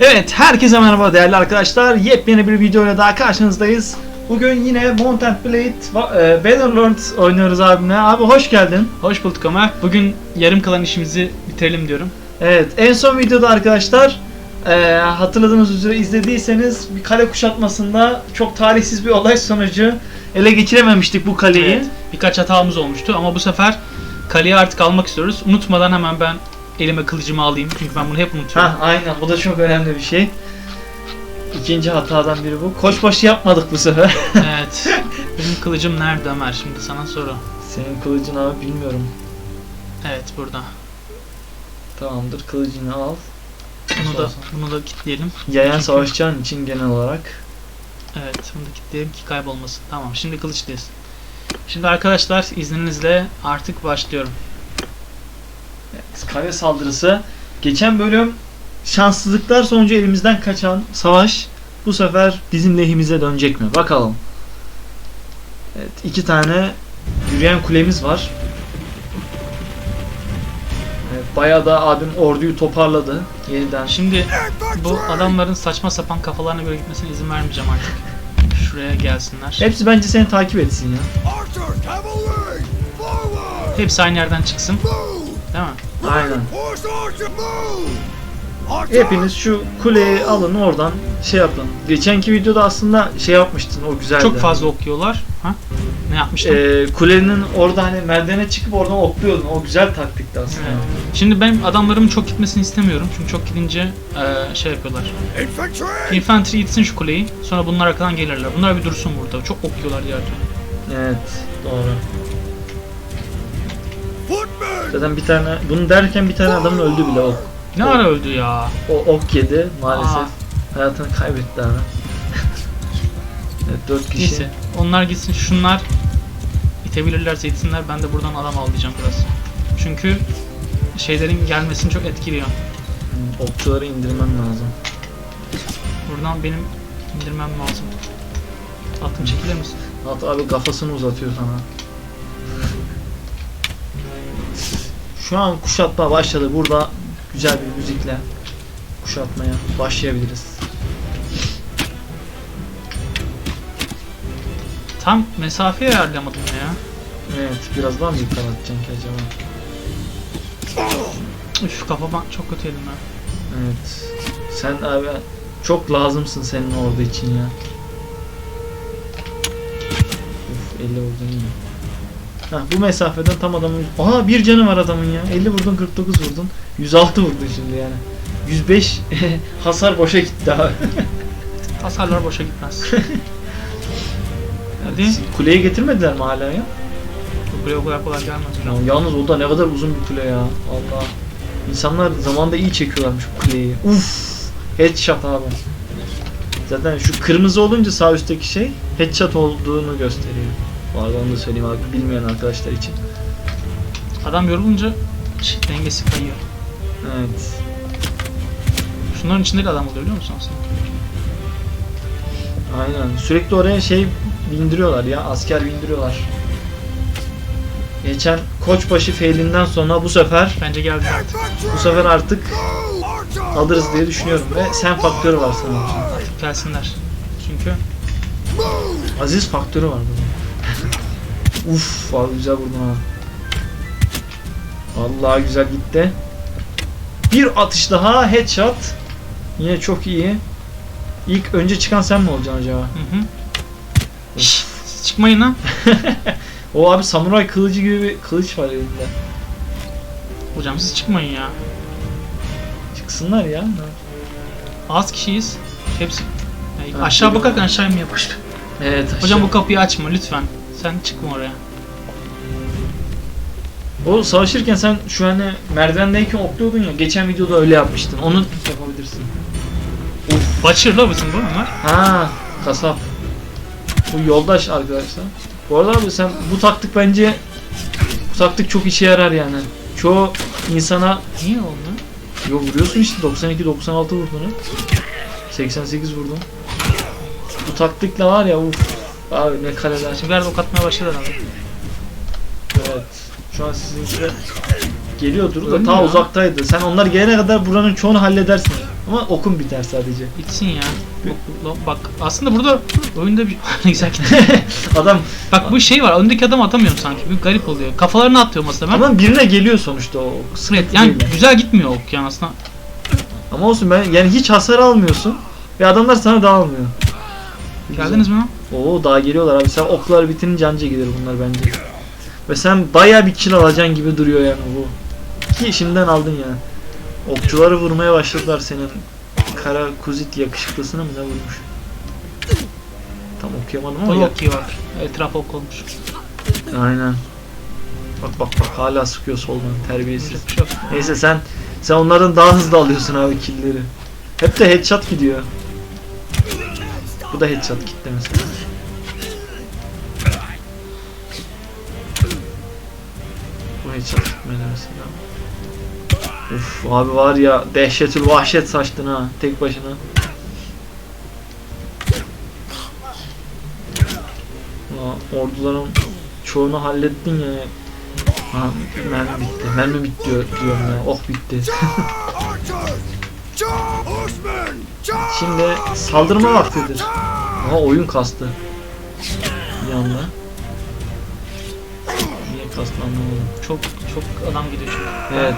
Evet, herkese merhaba değerli arkadaşlar. Yepyeni bir videoyla daha karşınızdayız. Bugün yine Mount and Blade e, Bannerlord oynuyoruz abimle. Abi hoş geldin. Hoş bulduk ama bugün yarım kalan işimizi bitirelim diyorum. Evet, en son videoda arkadaşlar e, hatırladığınız üzere izlediyseniz bir kale kuşatmasında çok talihsiz bir olay sonucu ele geçirememiştik bu kaleyi. Evet, birkaç hatamız olmuştu ama bu sefer kaleyi artık almak istiyoruz. Unutmadan hemen ben elime kılıcımı alayım çünkü ben bunu hep unutuyorum. Ha aynen bu da çok önemli bir şey. İkinci hatadan biri bu. Koçbaşı yapmadık bu sefer. evet. Benim kılıcım nerede Ömer? Şimdi sana soru. Senin kılıcın abi bilmiyorum. Evet burada. Tamamdır kılıcını al. Bunu da bunu da kilitleyelim. Yayan savaşacağın için genel olarak. Evet, bunu da kilitleyelim ki kaybolmasın. Tamam, şimdi kılıçlıyız. Şimdi arkadaşlar izninizle artık başlıyorum. Kale saldırısı. Geçen bölüm şanssızlıklar sonucu elimizden kaçan savaş bu sefer bizim lehimize dönecek mi? Bakalım. Evet, iki tane yürüyen kulemiz var. Evet, bayağı da abim orduyu toparladı yeniden. Şimdi bu adamların saçma sapan kafalarına göre gitmesine izin vermeyeceğim artık. Şuraya gelsinler. Hepsi bence seni takip etsin ya. Hepsi aynı yerden çıksın. Değil mi? Aynen. Hepiniz şu kuleyi alın oradan şey yapın. Geçenki videoda aslında şey yapmıştın o güzeldi. Çok fazla okuyorlar. Ha? Ne yapmıştım? Ee, kulenin orada hani merdivene çıkıp oradan okluyordun. O güzel taktikti aslında. Evet. Şimdi benim adamlarımın çok gitmesini istemiyorum. Çünkü çok gidince e, şey yapıyorlar. Infantry! Infantry gitsin şu kuleyi. Sonra bunlar arkadan gelirler. Bunlar bir dursun burada. Çok okuyorlar diğer türlü. Evet, doğru. Zaten bir tane bunu derken bir tane adamın öldü bile ok. Ne ara öldü ya? O ok yedi maalesef. Aa. Hayatını kaybetti abi. evet, dört kişi. Neyse. Onlar gitsin. Şunlar itebilirlerse itsinler. Ben de buradan adam avlayacağım biraz. Çünkü şeylerin gelmesini çok etkiliyor. Hmm, Okçuları indirmem lazım. Buradan benim indirmem lazım. Atım çekilir misin? At abi kafasını uzatıyor sana. Şu an kuşatma başladı. Burada güzel bir müzikle kuşatmaya başlayabiliriz. Tam mesafe ayarlamadım ya. Evet, biraz daha mı yukarı ki acaba? Üf kafama çok kötü yedim ya. Evet. Sen abi çok lazımsın senin orada için ya. Uf 50 vurdun iyi. Hah, bu mesafeden tam adamın... Aha bir canı var adamın ya. 50 vurdun 49 vurdun. 106 vurdun şimdi yani. 105 hasar boşa gitti abi. Hasarlar boşa gitmez. Hadi. Kuleye getirmediler mi hala ya? Buraya o kadar kolay gelmez. ya? Yalnız o da ne kadar uzun bir kule ya. Allah. İnsanlar zamanda iyi çekiyorlarmış bu kuleyi. Uf. Headshot abi. Zaten şu kırmızı olunca sağ üstteki şey headshot olduğunu gösteriyor. Bu arada onu da söyleyeyim abi bilmeyen arkadaşlar için. Adam yorulunca şey, dengesi kayıyor. Evet. Şunların içinde de adam oluyor biliyor musun aslında? Aynen. Sürekli oraya şey bindiriyorlar ya. Asker bindiriyorlar. Geçen Koçbaşı feilinden sonra bu sefer Bence geldi. Bu sefer artık alırız diye düşünüyorum ve sen faktörü var sanırım. Gelsinler. Çünkü! Aziz faktörü var bunun. Uf, abi güzel vurdun ha. Vallahi güzel gitti. Bir atış daha headshot. Yine çok iyi. İlk önce çıkan sen mi olacaksın acaba? hı hı. Şşş, siz çıkmayın lan. O abi samuray kılıcı gibi bir kılıç var elinde. Hocam siz çıkmayın ya. Çıksınlar ya. Az kişiyiz. Hepsi Ya Ha, aşağı bakarken aşağı inmeye başladı. Evet. Hocam bu aşağı. kapıyı açma lütfen. Sen çıkma oraya. O savaşırken sen şu hani merdivendeyken okluyordun ya. Geçen videoda öyle yapmıştın. Onu yapabilirsin. Başır la bizim bu Ömer. Ha, kasap. Bu yoldaş arkadaşlar. Bu arada abi sen bu taktik bence bu taktik çok işe yarar yani. Çoğu insana Niye oldu? yo vuruyorsun işte 92 96 vurdun. ha. 88 vurdun. Bu taktikle var ya uf. Abi ne kaleler. De ok atmaya başladı adam. Evet. Şu an sizinkiler geliyordur da ta uzaktaydı. Sen onlar gelene kadar buranın çoğunu halledersin. Ama okun biter sadece. Bitsin ya. Bak, bak aslında burada oyunda bir güzel. Adam Bak bu şey var. Öndeki adam atamıyorum sanki. Bir garip oluyor. Kafalarını atıyorum aslında ben. adam birine geliyor sonuçta o. Evet, yani değil. güzel gitmiyor ok yani aslında. Ama olsun ben yani hiç hasar almıyorsun ve adamlar sana dağılmıyor. Geldiniz mi lan? Oo daha geliyorlar abi. Sen oklar bitirince anca gelir bunlar bence. Ve sen bayağı bir kill alacaksın gibi duruyor yani bu. Ki şimdiden aldın ya. Okçuları vurmaya başladılar senin. Kara kuzit yakışıklısına mı ne vurmuş? Tam okuyamadım ama O ya. ok iyi var. Etraf ok olmuş. Aynen. Bak bak bak hala sıkıyor soldan terbiyesiz. Şey. Neyse sen sen onlardan daha hızlı alıyorsun abi killleri. Hep de headshot gidiyor. Bu da headshot gitti mesela. Bu headshot gitmedi mesela. Uf abi var ya dehşetül vahşet saçtın ha tek başına. Aa, orduların çoğunu hallettin ya. Ha, mermi bitti. Mermi bitti diyor, diyorum ya. Oh bitti. Şimdi saldırma vaktidir. Aha oyun kastı. Bir anda. Niye kastı anlamadım. Çok çok adam gidiyor çünkü. Evet.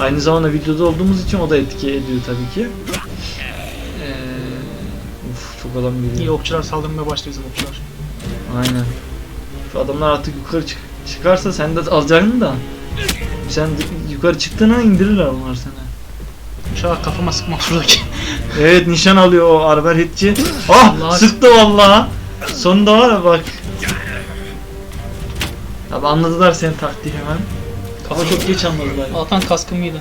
Aynı zamanda videoda olduğumuz için o da etki ediyor tabii ki. Ee, uf çok adam İyi geliyor. okçular saldırmaya başladı bizim okçular. Aynen. Şu adamlar artık yukarı çık çıkarsa sen de alacaksın da. Sen yukarı çıktığına indirirler onlar seni. İnşallah kafama sıkmaz şuradaki. Evet nişan alıyor o arbaletçi. Ah Allah. sıktı vallahi. Sonunda var ya bak. Abi anladılar senin taktiği hemen. Kafa çok geç anladılar. Altan kaskım iyiydi.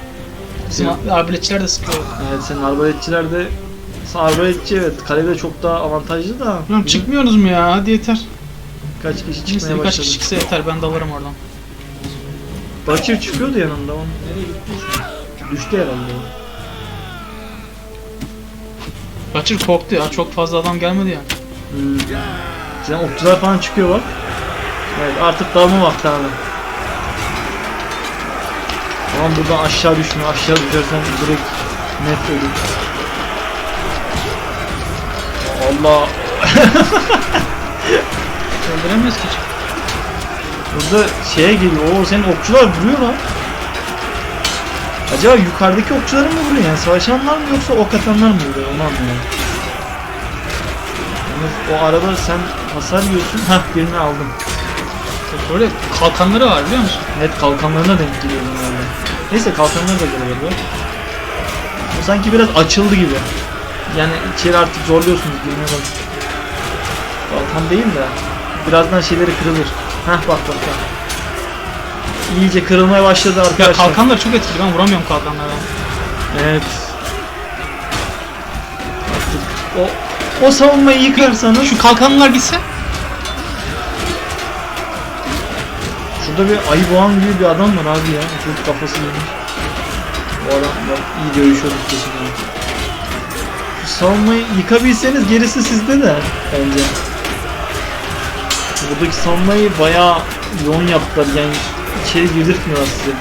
Bizim Evet. arbeletçiler de sıkıyor. Evet senin arbaletçiler de arbaletçi evet kalede çok daha avantajlı da. Lan bizim çıkmıyorsunuz mu ya? Hadi yeter. Kaç kişi çıkmaya başladı. kişi çıksa yeter ben dalarım oradan. Bakir çıkıyordu yanında onun. Nereye gittiyse. Düştü herhalde. Kaçır korktu ya çok fazla adam gelmedi ya. Hmm. Sen okçular falan çıkıyor bak. Evet artık dalma vakti abi. Tamam buradan aşağı düşme aşağı düşersen direkt net ölür. Allah Öldüremeyiz ki. burada şeye geliyor. Oo senin okçular vuruyor lan. Acaba yukarıdaki okçuları mı vuruyor yani savaşanlar mı yoksa ok atanlar mı vuruyor onu anlıyorum. Yani o arada sen hasar yiyorsun. Hah birini aldım. Böyle kalkanları var biliyor musun? Evet kalkanlarına denk geliyor bunlarla. Neyse kalkanlar da gelebilir. Bu sanki biraz açıldı gibi. Yani içeri artık zorluyorsunuz girmeye bak. Kalkan değil de birazdan şeyleri kırılır. Heh bak bak bak. İyice kırılmaya başladı Ya arkadaşlar. kalkanlar çok etkili ben vuramıyorum kalkanlardan. Evet. O o savunmayı yıkarsanız Şu kalkanlar gitse Şurada bir ayı boğan gibi bir adam var abi ya. Çocuk kafası yemiş. Bu adam bak iyi dövüşüyor kesin. ya. Şu savunmayı yıkabilseniz gerisi sizde de bence. Buradaki savunmayı bayağı yoğun yaptılar yani içeri girdirtmiyorlar sizi.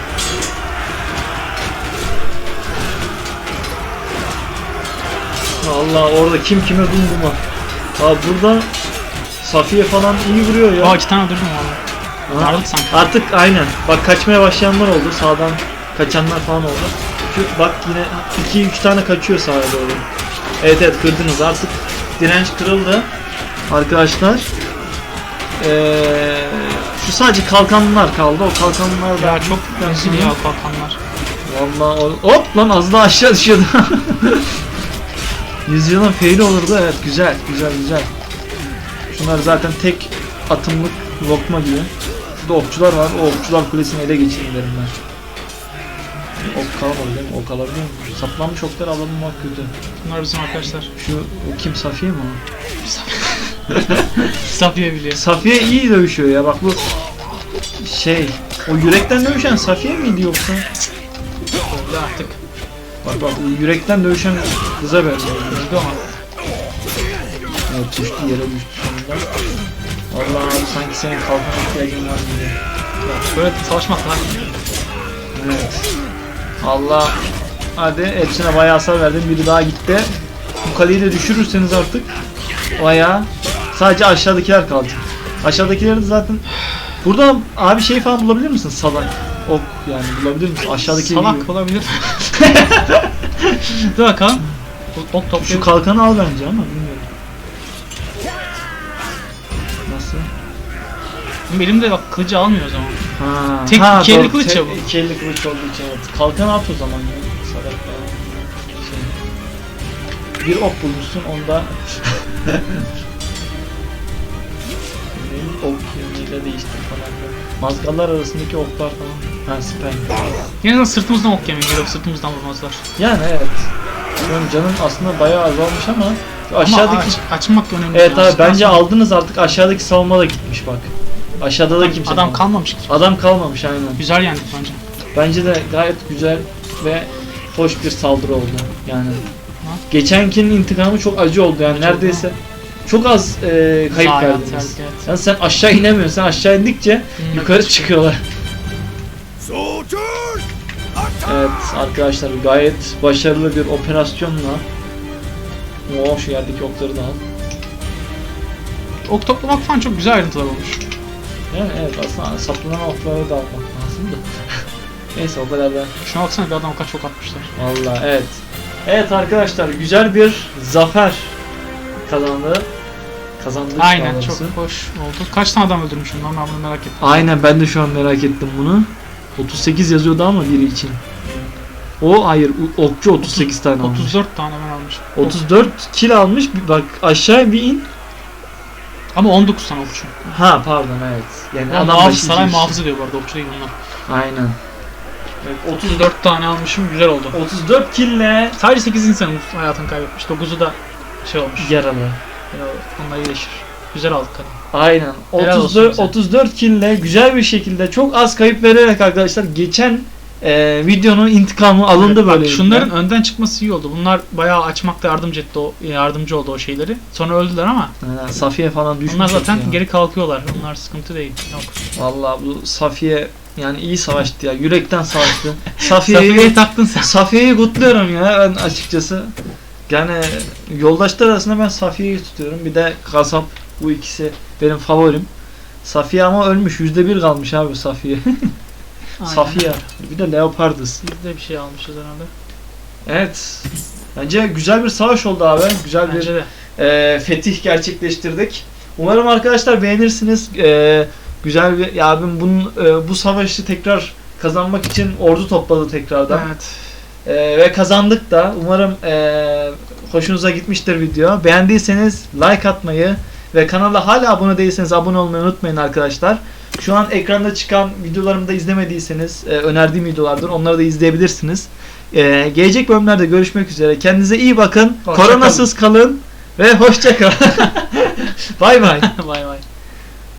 Allah orada kim kime dumduma. Abi burada Safiye falan iyi vuruyor ya. Aa iki tane öldürdüm valla. Ha, Varlık sanki. Artık aynen. Bak kaçmaya başlayanlar oldu. Sağdan kaçanlar falan oldu. Şu, bak yine 2-3 tane kaçıyor sağa doğru. Evet evet kırdınız. Artık direnç kırıldı. Arkadaşlar. Ee, şu sadece kalkanlar kaldı. O kalkanlar da Ya çok rezil ya kalkanlar. Vallahi o- hop lan az daha aşağı düşüyordu. Yüzyılın faili olurdu evet güzel güzel güzel. Şunlar zaten tek atımlık lokma gibi. Şurada okçular var. O okçular kulesini ele geçirin derim ben. Ok kalmadı değil mi? Ok alabiliyor muyum? Saplanmış oklar alamamak kötü. Bunlar bizim arkadaşlar. Şu o kim Safiye mi o? Safiye biliyor. Safiye iyi dövüşüyor ya bak bu şey o yürekten dövüşen Safiye miydi yoksa? Öldü artık. Bak bak o yürekten dövüşen kıza benziyor. Öldü ama. Evet düştü yere düştü sonunda. Vallahi abi sanki senin kalkana ihtiyacın var gibi. Ya böyle savaşmak lan. Evet. Allah Hadi hepsine bayağı hasar verdim. Biri daha gitti. Bu kaleyi de düşürürseniz artık bayağı sadece aşağıdakiler kalacak. Aşağıdakileri de zaten Burada abi şey falan bulabilir misin? Salak. Ok yani bulabilir misin? Aşağıdaki. Salak olabilir. Dur bakalım. Ok Şu toplayalım. kalkanı al bence ama bilmiyorum. Nasıl? Benim de bak kılıcı almıyor o zaman. Ha, Tek ha, iki elli kılıç ya bu. iki elli kılıç olduğu için evet. Kalkan at o zaman ya. Salak. Şey. Bir ok bulmuşsun onda. Ne, ok yönüyle değiştir falan. Mazgallar arasındaki oklar falan. Ha. Yine de sırtımızdan ok yemeyin. Yok sırtımızdan vurmazlar. Yani evet. An canın aslında bayağı azalmış ama şu Ama aşağıdaki aç, açmak önemli. Evet yani. abi bence Açmazsan- aldınız artık aşağıdaki savunma da gitmiş bak. Aşağıda da kimse Adam kalmamış ki. Adam kalmamış aynen. Güzel yendik bence. Bence de gayet güzel ve hoş bir saldırı oldu yani. Geçenkinin intikamı çok acı oldu yani neredeyse çok az e, kayıp Zayiat verdiniz. Yani sen aşağı inemiyorsun. Sen aşağı indikçe yukarı çıkıyorlar. Evet arkadaşlar gayet başarılı bir operasyonla Oo şu yerdeki okları da al. Ok toplamak falan çok güzel ayrıntılar olmuş. Yani evet aslında saplanan okları da almak lazım da. Neyse o kadar da Şuna baksana bir adam kaç ok atmışlar. Vallahi evet. Evet arkadaşlar güzel bir zafer kazandı. Kazandık Aynen daha çok hoş oldu. Kaç tane adam öldürmüşüm lan ben bunu merak ettim. Aynen ben de şu an merak ettim bunu. 38 yazıyordu ama biri için. O hayır okçu 38 tane almış. 34 tane ben almışım. 34 kill almış. Bir Bak aşağı bir in. Ama 19 tane okçu. Ha pardon evet. Yani Ya adam muhafız, başı saray iki muhafızı diyor bu arada okçu değil bunlar. Aynen. Evet, 30, 34 tane almışım güzel oldu. 34 kille Sadece 8 insan hayatını kaybetmiş. 9'u da şey olmuş. yaralı. Onlar iyileşir. Güzel aldık kadın. Aynen. Helal olsun 34 bize. 34 kille güzel bir şekilde çok az kayıp vererek arkadaşlar geçen e, videonun intikamı alındı Bak, böyle. şunların önden çıkması iyi oldu. Bunlar bayağı açmakta yardımcı etti o yardımcı oldu o şeyleri. Sonra öldüler ama Ha, Safiye falan düşmüş. onlar zaten ya. geri kalkıyorlar. Onlar sıkıntı değil. Yok. Vallahi bu Safiye yani iyi savaştı ya. Yürekten savaştı. Safiye'yi Safiye'yi taktın sen. Safiye'yi kutluyorum ya ben açıkçası. Yani yoldaşlar arasında ben Safiye'yi tutuyorum. Bir de Kasap bu ikisi benim favorim. Safiye ama ölmüş. Yüzde bir kalmış abi Safiye. Aynen. Safiye. Bir de Leopardus. Biz de bir şey almışız herhalde. Evet. Bence güzel bir savaş oldu abi. Güzel Bence de. bir e, fetih gerçekleştirdik. Umarım arkadaşlar beğenirsiniz. E, güzel bir ya abim bunun e, bu savaşı tekrar kazanmak için ordu topladı tekrardan. Evet. E, ve kazandık da. Umarım e, hoşunuza gitmiştir video. Beğendiyseniz like atmayı ve kanala hala abone değilseniz abone olmayı unutmayın arkadaşlar. Şu an ekranda çıkan videolarımı da izlemediyseniz e, önerdiğim videolardır. Onları da izleyebilirsiniz. E, gelecek bölümlerde görüşmek üzere. Kendinize iyi bakın. Hoşça Koronasız kalın ve hoşça kalın. bay bay. bay bay.